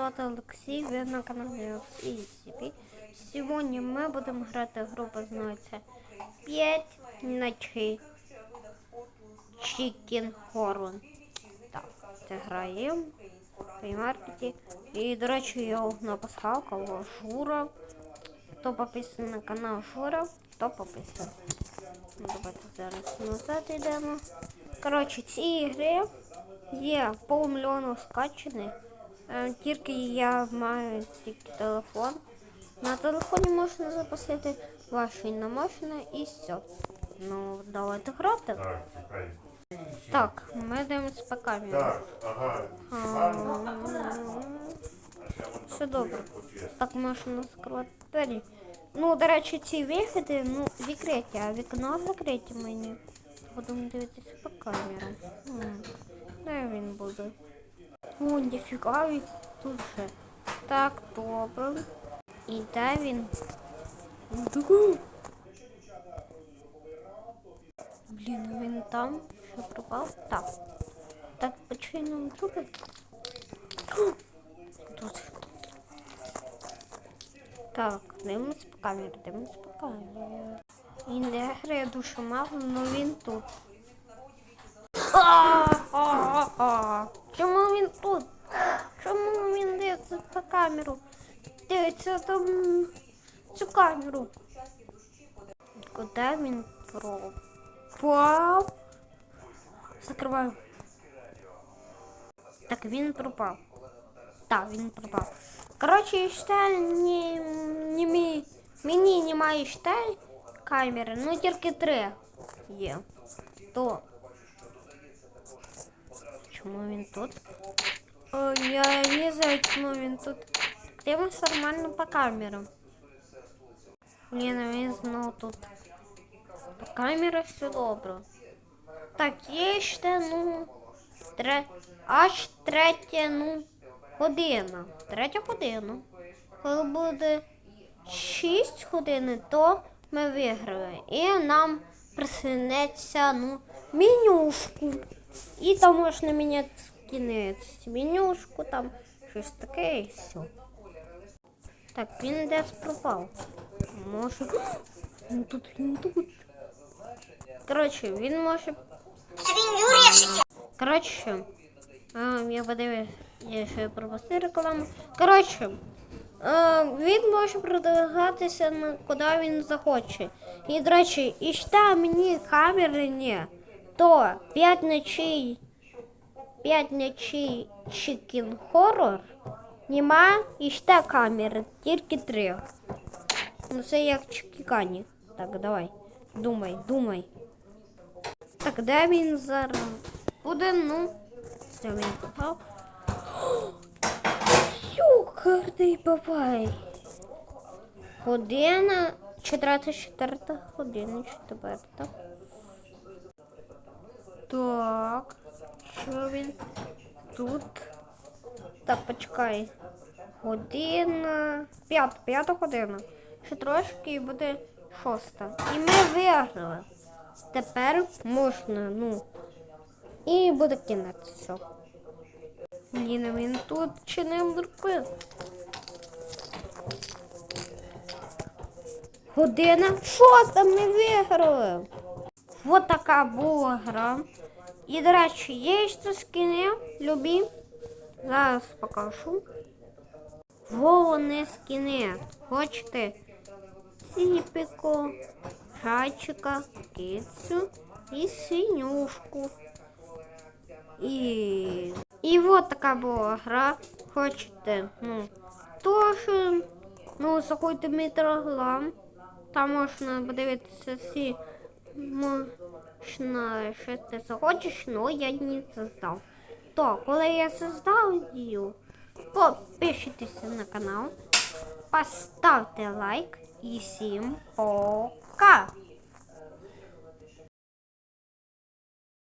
звати Олексій, ви на каналі ECP. Сьогодні ми будемо грати гру, називається 5 ночей Chicken Horn. Так, це граємо в маркеті. І, до речі, я написав кого Жура. Хто підписаний на канал Жура, то підписаний. Ну, давайте зараз назад йдемо. Коротше, ці ігри є півмільйону скачаних. Е, Тільки я маю тільки телефон. На телефоні можна запустити ваші можна і все. Ну, давайте грати. Так. Так, ми дивимося по камері. Так, ага. Все добре. Так можна закривати двері. Ну, до речі, ці виходи, ну, відкриті, а вікно закриті мені. Будемо дивитися по камерам. М, Де він буде? О, ніфіга він тут. Так, добре. І де він? Ду. Блін, він там що пропав? Так. Так, починаємо трупи. Тут. Так, дивимось по камері, дивимось по камері. Він не грає дуже мало, але він тут. А-а-а-а. Чому він тут? Чому він дивиться по камеру? Дивиться там цю камеру. Куди він пропав? Закриваю. Так, він пропав. Так, він пропав. Коротше, ще не, не мі, мені немає ще камери, ну тільки три є. То. Чому він тут? О, я не знаю, чому він тут. Дивимось нормально по камерам. Блін, а він знову тут. По камері все добре. Так, є ще, ну, тре... аж третя, ну, година. Третя година. Коли буде 6 годин, то ми виграємо. І нам присунеться, ну, менюшку. І там можна міняти кінець. Менюшку, там щось таке і все. Так, він десь пропав. Може. Він тут, він тут. Коротше, він може Коротше, а, я подивився, я ще пропустив рекламу. Коротше, а, він може продвигатися на куди він захоче. І, до речі, і ще мені камери не, то 5 ночей, 5 ночей Chicken Horror нема ще камери, тільки три. Ну це як чекані. Так, давай, думай, думай. Так, де він зараз? Буде, ну. Все, він попав. Юкарний бабай. Година. Четверта, четверта година, четверта. Так. Що він тут? Так, почекай. Година. П'ята, п'ята година. Ще трошки і буде шоста. І ми виграли. Тепер можна, ну. І буде кінець все. Блін, він тут чи не вдруг? Година. Там ми виграли? Вот така була гра. І, до речі, є ще скини, любі. Зараз покажу. Во вони скини. Хочете? Сіпіко, Зайчика, кицю і свинюшку. І... І вот така була гра. Хочете, ну, тож, ну, заходьте в мій телеграм. Там можна подивитися всі можна що ти захочеш, але я не создав. То, коли я создав її, підпишіться на канал, поставте лайк і всім пока!